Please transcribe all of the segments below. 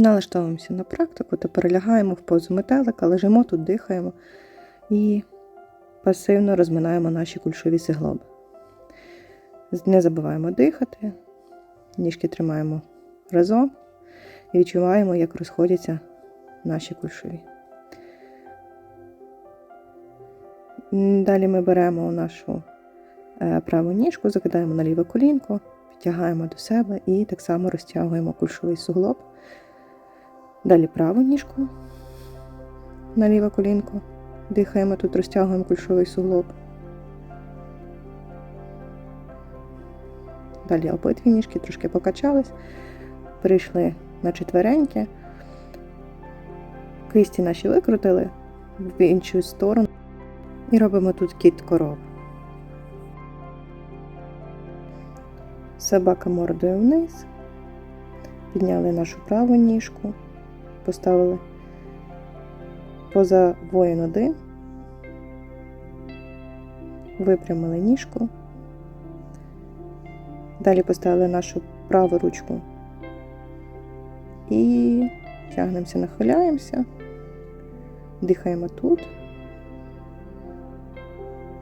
Налаштовуємося на практику та перелягаємо в позу метелика, лежимо тут, дихаємо і пасивно розминаємо наші кульшові суглоби. Не забуваємо дихати, ніжки тримаємо разом і відчуваємо, як розходяться наші кульшові. Далі ми беремо нашу е, праву ніжку, закидаємо на ліве колінко, підтягаємо до себе і так само розтягуємо кульшовий суглоб. Далі праву ніжку на ліве колінко. Дихаємо тут, розтягуємо кульшовий суглоб. Далі обидві ніжки трошки покачались, перейшли на четвереньки. Кисті наші викрутили в іншу сторону. І робимо тут кіт коров. Собака мордою вниз. Підняли нашу праву ніжку, поставили поза воїн один, випрямили ніжку. Далі поставили нашу праву ручку і тягнемося, нахиляємося, дихаємо тут.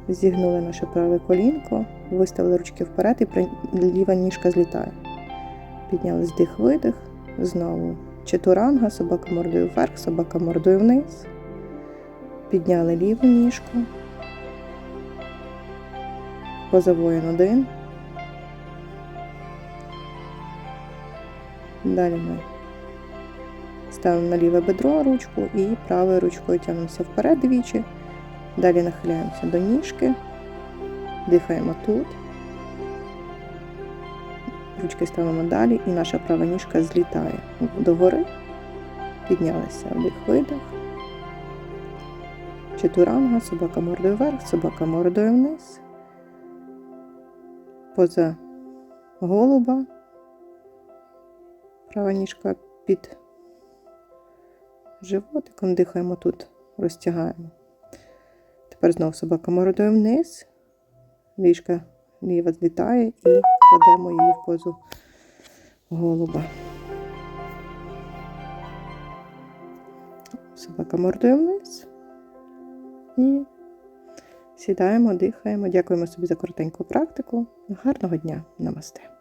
Зігнули наше праве колінко, виставили ручки вперед і ліва ніжка злітає. Підняли здих видих, знову чатуранга, собака мордою вверх, собака мордою вниз. Підняли ліву ніжку. Позавоїн один. Далі ми ставимо на ліве бедро ручку і правою ручкою тягнемося вперед двічі. Далі нахиляємося до ніжки, дихаємо тут. Ручки ставимо далі, і наша права ніжка злітає догори. Піднялися вдих видих. Чатуранга, собака мордою вверх, собака мордою вниз. Поза голуба. Права ніжка під животиком, дихаємо тут, розтягаємо. Тепер знову собака мордою вниз, ліжка ліва злітає і кладемо її в позу голуба. Собака мордою вниз. І сідаємо, дихаємо. Дякуємо собі за коротеньку практику. Гарного дня. Намасте.